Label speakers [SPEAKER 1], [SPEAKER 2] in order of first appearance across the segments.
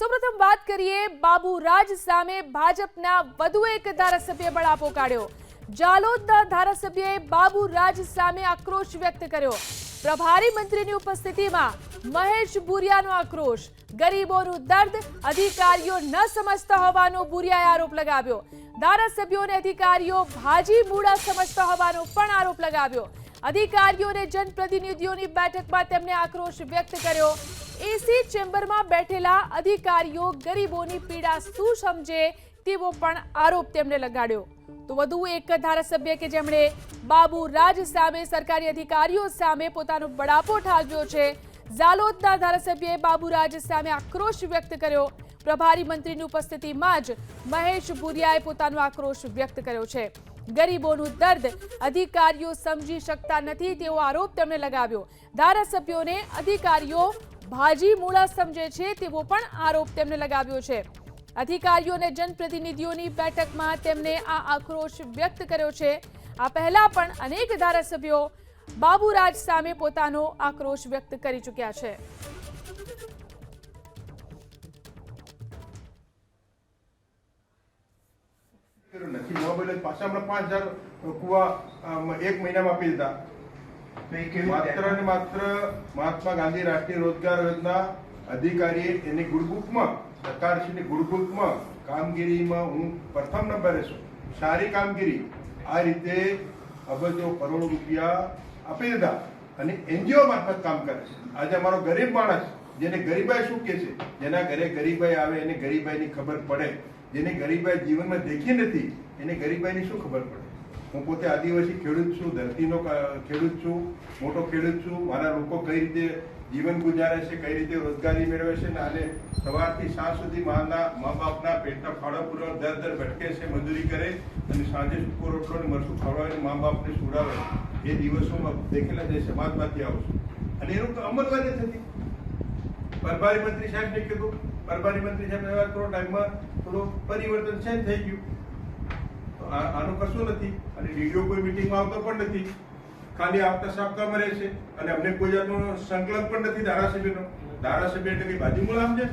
[SPEAKER 1] સૌપ્રથમ વાત કરીએ બાબુ રાજ સામે ભાજપના વધુ એક ધારાસભ્ય બળાપો કાઢ્યો. જાલોદના ધારાસભ્યએ બાબુ રાજ સામે આક્રોશ વ્યક્ત કર્યો. પ્રભારી મંત્રીની ઉપસ્થિતિમાં મહેશ ભુરિયાનો આક્રોશ. ગરીબોનું દર્દ, અધિકારીઓ ન સમજતા હોવાનો ભુરિયાએ આરોપ લગાવ્યો. ધારાસભ્યોને અધિકારીઓ ભાજી મૂળા સમજતા હોવાનો પણ આરોપ લગાવ્યો. અધિકારીઓને જનપ્રતિનિધિઓની બેઠકમાં તેમણે આક્રોશ વ્યક્ત કર્યો. એસી ચેમ્બરમાં બેઠેલા અધિકારીઓ ગરીબોની પીડા શું સમજે તેવો પણ આરોપ તેમણે લગાડ્યો. તો વધુ એક ધારાસભ્ય કે જેમણે બાબુ રાજ સામે સરકારી અધિકારીઓ સામે પોતાનો બળાપો ઠાલવ્યો છે, ઝાલોદના ધારાસભ્યએ બાબુરાજ સામે આક્રોશ વ્યક્ત કર્યો. પ્રભારી મંત્રીની ઉપસ્થિતિમાં જ મહેશ ભુરિયાએ પોતાનો આક્રોશ વ્યક્ત કર્યો છે. ગરીબોનું દર્દ અધિકારીઓ સમજી શકતા નથી તેવો આરોપ તેમણે લગાવ્યો. ધારાસભ્યોને અધિકારીઓ ભાજી મૂળા સમજે છે તેવો પણ આરોપ તેમણે લગાવ્યો છે. અધિકારીઓ અને જનપ્રતિનિધિઓની બેઠકમાં તેમણે આ આક્રોશ વ્યક્ત કર્યો છે. આ પહેલા પણ અનેક ધારાસભ્યો બાબુરાજ સામે પોતાનો આક્રોશ વ્યક્ત કરી ચૂક્યા છે.
[SPEAKER 2] નથી, મોબાઈલ પાછા હમણાં પાંચ હજાર કુવા એક મહિનામાં આપી દીધા. માત્ર ને માત્ર મહાત્મા ગાંધી રાષ્ટ્રીય રોજગાર યોજના અધિકારીએ એની ગુડબુકમાં સરકારશ્રીની ગુડબુકમાં કામગીરીમાં હું પ્રથમ નંબરે છું. સારી કામગીરી આ રીતે અબજો કરોડ રૂપિયા આપી દીધા અને એનજીઓ મારફત કામ કરે છે. આજે અમારો ગરીબ માણસ, જેને ગરીબાઈ શું કે છે? જેના ઘરે ગરીબાઈ આવે એને ગરીબાઈની ખબર પડે. જેને ગરીબાઈ જીવનમાં દેખી નથી, એને ગરીબાઈની શું ખબર પડે? હું પોતે આદિવાસી ખેડૂત છું, ધરતીનો ખેડૂત છું, મોટો ખેડૂત છું. મારા લોકો કઈ રીતે જીવન ગુજારે છે, કઈ રીતે રોજગારી મેળવે છે અને સવારથી સાંજ સુધી માના મા બાપના પેટના ફાળો પૂરો દર દર ભટકે છે, મજૂરી કરે અને સાંજે સૂકો રોટલો ને મરસું ખવડાવીને મા બાપને સુડાવે. એ દિવસોમાં દેખેલા જે સમાજમાંથી આવશું અને એનું તો અમલવાદ થતી પ્રભારી મંત્રી સાહેબને કીધું. પ્રભારી મંત્રી સાહેબ થોડો ટાઈમમાં થોડું પરિવર્તન છે થઈ ગયું. આનું કશું નથી. અને ડીડીઓ કોઈ મિટિંગમાં આવતો પણ નથી. ખાલી આપતા સાપકામાં રહે છે. અને અમને કોઈ જાતનો સંકલન પણ નથી ધારાસભ્યનો. ધારાસભ્ય એટલે કઈ બાજુ મુલામ છે.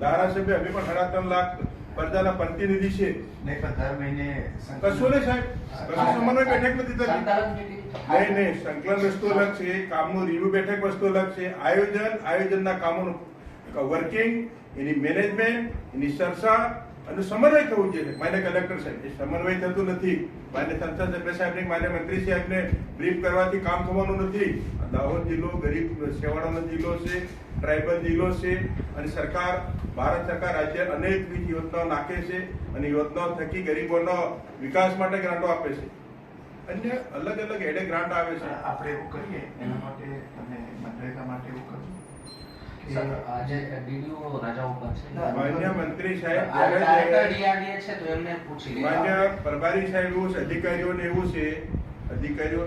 [SPEAKER 2] ધારાસભ્ય અમે પણ સાડા ત્રણ લાખ પ્રજાના પ્રતિનિધિ છે
[SPEAKER 3] નહીં પણ દર મહિને
[SPEAKER 2] કશું નહીં સાહેબ. કશું સમન્વય બેઠક નથી થતી. નહીં નહીં સંકલન વસ્તુ અલગ છે. કામનું રિવ્યુ બેઠક વસ્તુ અલગ છે. આયોજન આયોજનના કામોનું વર્કિંગ એની મેનેજમેન્ટ એની ચર્ચા અને સમન્વય થવું જોઈએ. માન્ય કલેક્ટર સાહેબ, એ સમન્વય થતું નથી. માન્ય સંસદ સભ્ય સાહેબને, માન્ય મંત્રી સાહેબને બ્રીફ કરવાથી કામ થવાનું નથી. દાહોદ જિલ્લો ગરીબ છેવાડાનો જિલ્લો છે ટ્રાઇબલ જિલ્લો છે અને સરકાર, ભારત સરકાર રાજ્ય અનેકવિધ યોજનાઓ નાખે છે અને યોજનાઓ થકી ગરીબોનો વિકાસ માટે ગ્રાન્ટો આપે છે. અન્ય અલગ અલગ એડે ગ્રાન્ટ આવે છે.
[SPEAKER 3] આપણે એવું કરીએ, એના માટે અને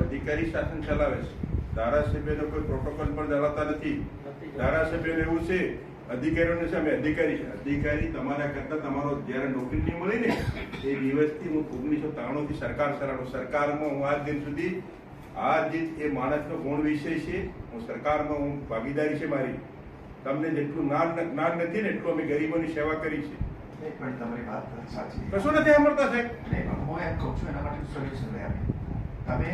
[SPEAKER 2] અધિકારી શાસન ચલાવે છે. ધારાસભ્યનો કોઈ પ્રોટોકોલ પણ ધરાવતા નથી. ધારાસભ્યને એવું છે અધિકારીઓને છે અધિકારી છે. અધિકારી તમારા કરતા તમારો જ્યારે નોકરી નહીં મળી ને એ દિવસથી હું ઓગણીસો ત્રાણું થી સરકાર ચલાવું સરકારમાં હું આજ દિન સુધી આ જીત એ માણસનો ગુણ વિષય છે. હું સરકારમાં હું ભાગીદારી છે મારી. તમને જેટલું જ્ઞાન નથી ને એટલું અમે ગરીબોની સેવા કરી છે.
[SPEAKER 3] પણ તમારી વાત સાચી.
[SPEAKER 2] કશું નથી સાંભળતા સાહેબ.
[SPEAKER 3] નહીં હું એમ કહું છું એના માટે સોલ્યુશન લઈ તમે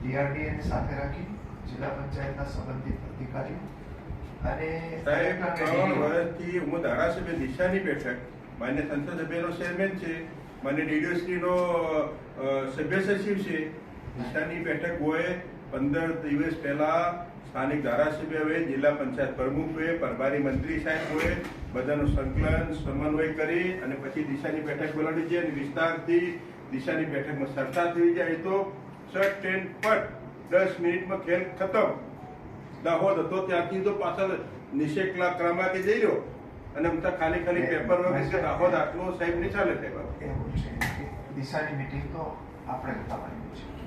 [SPEAKER 3] ડીઆરડીએ ને સાથે રાખી જિલ્લા પંચાયતના સંબંધિત અધિકારીઓ અને
[SPEAKER 2] સાહેબ ત્રણ વર્ષથી હું ધારાસભ્ય દિશાની બેઠક. માન્ય સંસદ સભ્યનો ચેરમેન છે મને ડીડીઓ શ્રીનો સભ્ય સચિવ છે. દિશાની બેઠક હોય પંદર દિવસ પહેલા સ્થાનિક ધારાસભ્ય હોય જિલ્લા પંચાયત પ્રમુખ હોય પ્રભારી મંત્રી સાહેબ હોય બધાનું સંકલન સમન્વય કરી અને પછી દિશાની બેઠક બોલાવી છે અને વિસ્તારથી દિશાની બેઠકમાં સરતા થઈ જાય તો શર્ટ ટ્રેન પટ દસ મિનિટમાં ખેલ ખતમ. દાહોદ હતો ત્યાંથી તો પાછળ નિષેક ક્રમાંકે જઈ રહ્યો. અને અમતા ખાલી ખાલી પેપર દાહોદ આટલો સાહેબ નહીં ચાલે પેપર
[SPEAKER 3] દિશાની મિટિંગ તો આપણે ઉઠાવવાની છે.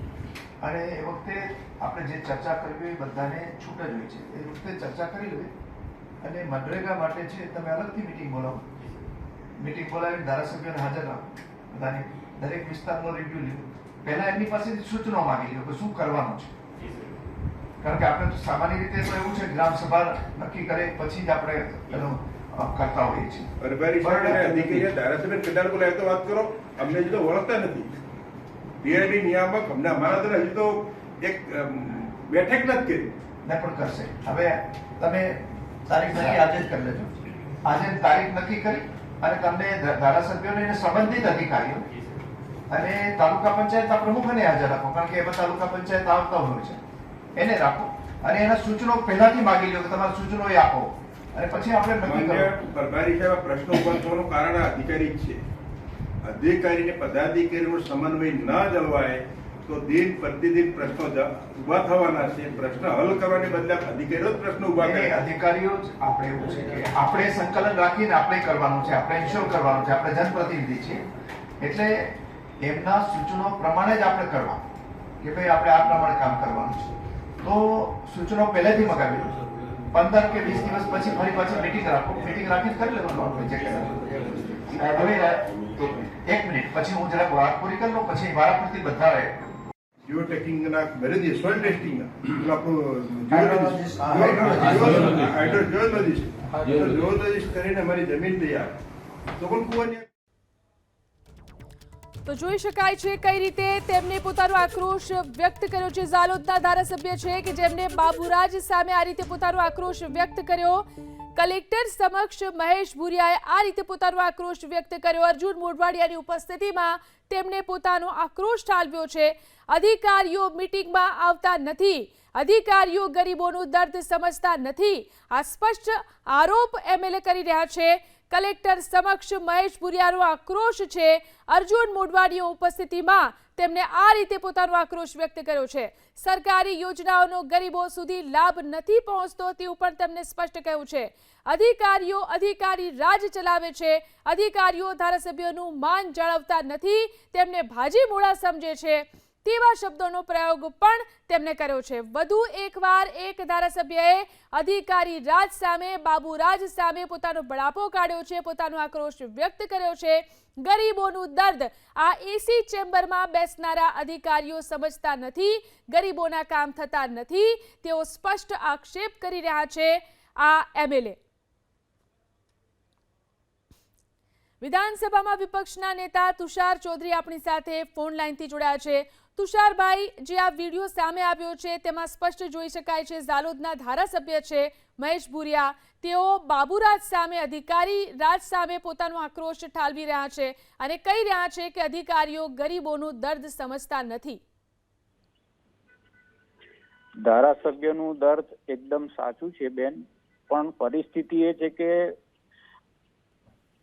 [SPEAKER 3] અને એ વખતે આપણે જે ચર્ચા કરવી હોય એ બધાને છૂટ જ હોય છે. એ વખતે ચર્ચા કરી લે અને મનરેગા માટે છે તમે અલગથી મીટિંગ બોલાવો. મિટિંગ બોલાવીને ધારાસભ્યોને હાજર રાખો. બધાને દરેક વિસ્તારનો રિવ્યુ લીધો પહેલા એમની પાસેથી સૂચનો માગી લો કે શું કરવાનું છે. કારણ કે આપણે તો સામાન્ય રીતે તો એવું છે ગ્રામ સભા નક્કી કરે પછી જ આપણે એનો કરતા હોઈએ છીએ.
[SPEAKER 2] ધારાસભ્ય કેદાર બોલાય તો વાત કરો. અમને હજી તો ઓળખતા નથી. ડીઆઈડી નિયામક અમને અમારા દ્વારા હજી તો એક બેઠક નથી કરી.
[SPEAKER 3] ને પણ કરશે. હવે તમે તારીખ નક્કી આજે જ કરી લેજો. આજે તારીખ નક્કી કરી અને તમને ધારાસભ્યોને એને સંબંધિત અધિકારીઓ અને તાલુકા પંચાયતના પ્રમુખને હાજર રાખો કારણ કે એમાં તાલુકા પંચાયત આવતા હોય છે. એને રાખો. અને એના સૂચનો પહેલાથી માગી લો કે તમારા સૂચનો એ આપો. અને પછી આપણે નક્કી કરો.
[SPEAKER 2] પ્રભારી સાહેબ પ્રશ્ન ઊભા થવાનું કારણ અધિકારી જ છે. અધિકારી ને પદાધિકારીનો સમન્વય ન જળવાય તો દિન પ્રતિદિન પ્રશ્નો ઊભા થવાના છે. પ્રશ્ન હલ કરવાને બદલે અધિકારીઓ જ પ્રશ્ન
[SPEAKER 3] ઊભા
[SPEAKER 2] કરે.
[SPEAKER 3] અધિકારીઓ જ આપણે એવું છે કે આપણે સંકલન રાખીને આપણે કરવાનું છે આપણે ઇન્શ્યોર કરવાનું છે આપણે જનપ્રતિનિધિ છીએ. એટલે એમના સૂચનો પ્રમાણે જ આપણે કરવા. કે ભાઈ આપણે આ પ્રમાણે કામ કરવાનું છે. તો સૂચનો પહેલેથી મગાવી લો પંદર કે વીસ દિવસ પછી ફરી પાછી મીટિંગ રાખો. મીટિંગ રાખીને કરી લેવાનું આપણે જે કરવાનું. હવે એક મિનિટ પછી હું જરાક વાત પૂરી કરી લઉં પછી વારાફરતી બધા
[SPEAKER 2] જીઓ ટેકિંગ ના સોઇલ ટેસ્ટિંગ ના પેલું
[SPEAKER 3] Hydrologist.
[SPEAKER 2] આપણું હાઇડ્રોજિયોલોજિસ્ટ જીઓલોજિસ્ટ. કરીને અમારી જમીન તૈયાર. તો પણ કુવાની
[SPEAKER 1] તો જોઈ શકાય છે કઈ રીતે તેમને પોતાનો આક્રોશ વ્યક્ત કર્યો છે. ઝાલોદના ધારાસભ્ય છે કે જેમને બાબુરાજ સામે આ રીતે પોતાનો આક્રોશ વ્યક્ત કર્યો. કલેક્ટર સમક્ષ મહેશ ભુરિયાએ આ રીતે પોતાનો આક્રોશ વ્યક્ત કર્યો. અર્જુન મોઢવાડિયાની ઉપસ્થિતિમાં તેમણે પોતાનો આક્રોશ ઠાલવ્યો છે. અધિકારીઓ મિટિંગમાં આવતા નથી. અધિકારીઓ ગરીબોનું દર્દ સમજતા નથી. આ સ્પષ્ટ આરોપ એમએલએ કરી રહ્યા છે. કલેક્ટર સમક્ષ મહેશ ભુરિયાનો આક્રોશ છે. અર્જુન મોઢવાડીઓ ઉપસ્થિતિમાં તેમણે આ રીતે પોતાનો આક્રોશ વ્યક્ત કર્યો છે. સરકારી યોજનાઓનો ગરીબો સુધી લાભ નથી પહોંચતો તેવું પણ તેમને સ્પષ્ટ કહ્યું છે. અધિકારીઓ અધિકારી રાજ ચલાવે છે. અધિકારીઓ ધારાસભ્યોનું માન જાળવતા નથી. તેમને ભાજી મૂળા સમજે છે. તેવા શબ્દોનો પ્રયોગ પણ તેમણે કર્યો છે. વધુ એકવાર એક ધારાસભ્યએ અધિકારી રાજ સામે, બાબુ રાજ સામે પોતાનો બળાપો કાઢ્યો છે, પોતાનો આક્રોશ વ્યક્ત કર્યો છે. ગરીબોનું દર્દ આ એસી ચેમ્બરમાં બેસનારા અધિકારીઓ સમજતા નથી, ગરીબોના કામ થતા નથી, તેઓ સ્પષ્ટ આક્ષેપ કરી રહ્યા છે. આ એમએલએ વિધાનસભામાં વિપક્ષના નેતા તુષાર ચૌધરી આપણી સાથે ફોન લાઈનથી જોડાયા છે. તુષારભાઈ, જે આ વીડિયો સામે આવ્યો છે, તેમાં સ્પષ્ટ જોઈ શકાય છે, ઝાલોદના ધારાસભ્ય છે મહેશ ભુરિયા. તેઓ બાબુરાજ સામે, અધિકારી રાજ સામે પોતાનો આક્રોશ ઠાલવી રહ્યા છે અને કહી રહ્યા છે કે અધિકારીઓ ગરીબોનું દર્દ સમજતા નથી.
[SPEAKER 4] ધારાસભ્યનું દર્દ એકદમ સાચું છે, બેન. પણ પરિસ્થિતિ એ છે કે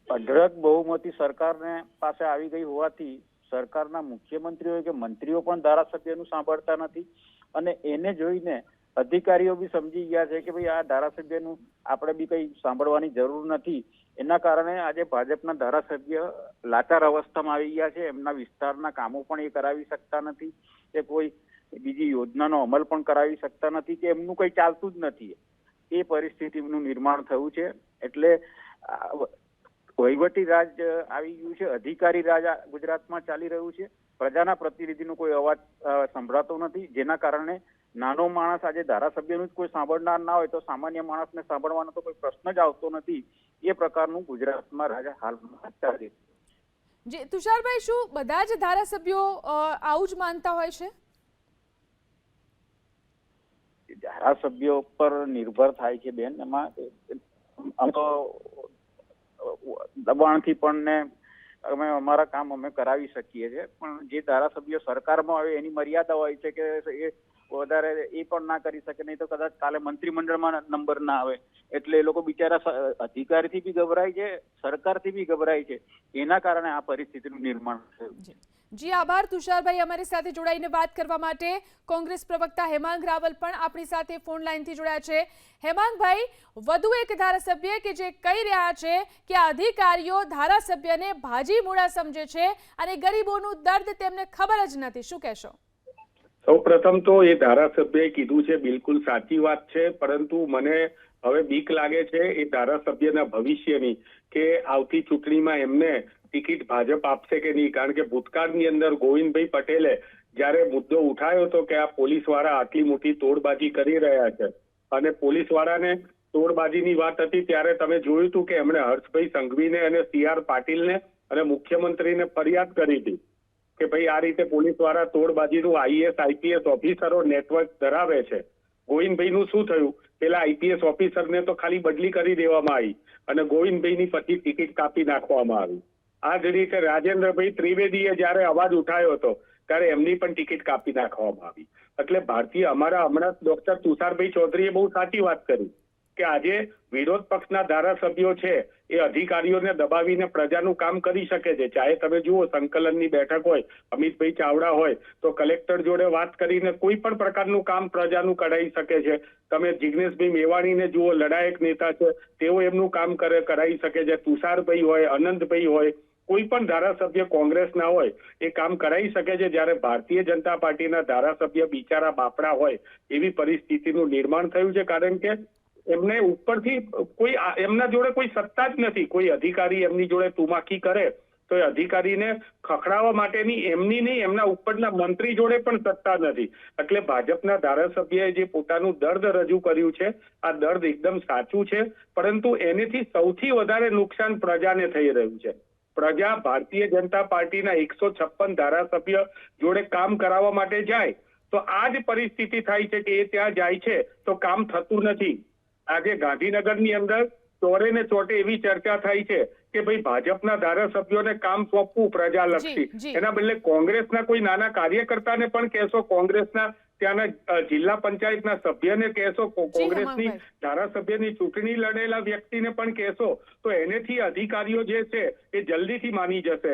[SPEAKER 4] અઢળક બહુમતી સરકારને પાસે આવી ગઈ હોવાથી સરકારના મુખ્યમંત્રીઓ કે મંત્રીઓ પણ ધારાસભ્યનું સાંભળતા નથી. અને એને જોઈને અધિકારીઓ બી સમજી ગયા છે કે ભાઈ આ ધારાસભ્યનું આપણે બી કઈ સાંભળવાની જરૂર નથી. એના કારણે આજે ભાજપના ધારાસભ્ય લાચાર અવસ્થામાં આવી ગયા છે. એમના વિસ્તારના કામો પણ એ કરાવી શકતા નથી. કે કોઈ બીજી યોજનાનો અમલ પણ કરાવી શકતા નથી કે એમનું કઈ ચાલતું જ નથી. એ પરિસ્થિતિનું નિર્માણ થયું છે. એટલે વહીવટી રાજ આવી ગયું છે અધિકારી રાજ ગુજરાતમાં ચાલી રહ્યું છે. પ્રજાના પ્રતિનિધિનો કોઈ અવાજ સંભળાતો નથી. જેના કારણે નાનો માણસ આજે ધારાસભ્યનું જ કોઈ સાંભળનાર ના હોય તો સામાન્ય માણસને સાંભળવાનો તો કોઈ પ્રશ્ન જ આવતો નથી. એ પ્રકારનું ગુજરાતમાં રાજા હાલમાં ચાલી રહ્યું
[SPEAKER 1] જે તુષારભાઈ શું બધા જ ધારાસભ્યો આવું જ માનતા હોય છે?
[SPEAKER 4] ધારાસભ્યો પર નિર્ભર થાય છે બેન. એમાં આમ તો દબાણથી પણ ને અમે અમારા કામ અમે કરાવી શકીએ છીએ. પણ જે ધારાસભ્યો સરકારમાં આવે એની મર્યાદા હોય છે કે એ વધારે એ પણ ના કરી શકે, નહીં તો કદાચ કાલે મંત્રીમંડળમાં નંબર ના આવે. એટલે એ લોકો બિચારા અધિકારીથી બી ગભરાય છે, સરકારથી બી ગભરાય છે. એના કારણે આ પરિસ્થિતિનું નિર્માણ થયું.
[SPEAKER 1] જી, આભાર. તુષારભાઈ અમારી સાથે જોડાઈને વાત કરવા માટે. કોંગ્રેસ પ્રવક્તા હેમાંગ રાવલ પણ આપણી સાથે ફોન લાઈનથી જોડાયા છે. હેમાંગભાઈ, વધુ એક ધારાસભ્ય કે જે કહી રહ્યા છે કે અધિકારીઓ ધારાસભ્યને ભાજી મૂળા સમજે છે અને ગરીબોનું દર્દ તેમને ખબર જ નથી. શું કહેશો?
[SPEAKER 5] સૌ પ્રથમ તો એ ધારાસભ્યએ કીધું છે, બિલકુલ સાચી વાત છે, પરંતુ મને હવે બીક લાગે છે એ ધારાસભ્યના ભવિષ્યની કે આવતી ચૂંટણીમાં એમને ટિકિટ ભાજપ આપશે કે નહીં? કારણ કે ભૂતકાળની અંદર ગોવિંદભાઈ પટેલે જ્યારે મુદ્દો ઉઠાયો હતો કે આ પોલીસવાળા આટલી મોટી તોડબાજી કરી રહ્યા છે. અને પોલીસ વાળાને તોડબાજીની વાત હતી ત્યારે તમે જોયું હતું કે એમણે હર્ષભાઈ સંઘવીને અને સી આર પાટીલને અને મુખ્યમંત્રીને ફરિયાદ કરી હતી કે ભાઈ આ રીતે પોલીસ દ્વારા તોડબાજીનું આઈએસ આઈપીએસ ઓફિસરો નેટવર્ક ધરાવે છે. ગોવિંદભાઈનું શું થયું? પેલા આઈપીએસ ઓફિસરને તો ખાલી બદલી કરી દેવામાં આવી અને ગોવિંદભાઈની પછી ટિકિટ કાપી નાખવામાં આવી. આ જ રીતે રાજેન્દ્રભાઈ ત્રિવેદીએ જ્યારે અવાજ ઉઠાવ્યો હતો, ત્યારે એમની પણ ટિકિટ કાપી નાખવામાં આવી. એટલે ભારતીય અમારા હમણાં ડોક્ટર તુષારભાઈ ચૌધરીએ બહુ સાચી વાત કરી કે આજે વિરોધ પક્ષના ધારાસભ્યો છે, એ અધિકારીઓને દબાવીને પ્રજાનું કામ કરી શકે છે. ચાહે તમે જુઓ, સંકલનની બેઠક હોય, અમિતભાઈ ચાવડા હોય, તો કલેક્ટર જોડે વાત કરીને કોઈ પણ પ્રકારનું કામ પ્રજાનું કરાવી શકે છે. તમે જિગ્નેશભાઈ મેવાણીને જુઓ, લડાયક નેતા છે, તેઓ એમનું કામ કરે કરાવી શકે છે. તુષારભાઈ હોય, અનંતભાઈ હોય કોઈ પણ ધારાસભ્ય કોંગ્રેસના હોય, એ કામ કરાવી શકે છે. જ્યારે ભારતીય જનતા પાર્ટીના ધારાસભ્ય બિચારા બાપડા હોય, એવી પરિસ્થિતિનું નિર્માણ થયું છે. કારણ કે એમને ઉપરથી કોઈ એમના જોડે કોઈ સત્તા જ નથી. કોઈ અધિકારી એમની જોડે તુમાખી કરે, તો એ અધિકારીને ખખડાવવા માટેની એમની નહીં, એમના ઉપરના મંત્રી જોડે પણ સત્તા નથી. એટલે ભાજપના ધારાસભ્યએ જે પોતાનું દર્દ રજૂ કર્યું છે, આ દર્દ એકદમ સાચું છે. પરંતુ એનેથી સૌથી વધારે નુકસાન પ્રજાને થઈ રહ્યું છે. પ્રજા ભારતીય જનતા પાર્ટીના એકસો છપ્પન ધારાસભ્ય જોડે કામ કરાવવા માટે જાય તો આ જ પરિસ્થિતિ થાય છે કે એ ત્યાં જાય છે તો કામ થતું નથી આજે ગાંધીનગરની અંદર ચોરે ને ચોટે એવી ચર્ચા થાય છે કે ભાઈ ભાજપના ધારાસભ્યોને કામ સોંપવું પ્રજાલક્ષી. એના બદલે કોંગ્રેસના કોઈ નાના કાર્યકર્તાને પણ કહેશો કોંગ્રેસના ત્યાંના જિલ્લા પંચાયતના સભ્યને કહેશો કોંગ્રેસની. ધારાસભ્યની ચૂંટણી લડેલા વ્યક્તિને પણ કહેશો તો એનેથી અધિકારીઓ જે છે એ જલ્દીથી માની જશે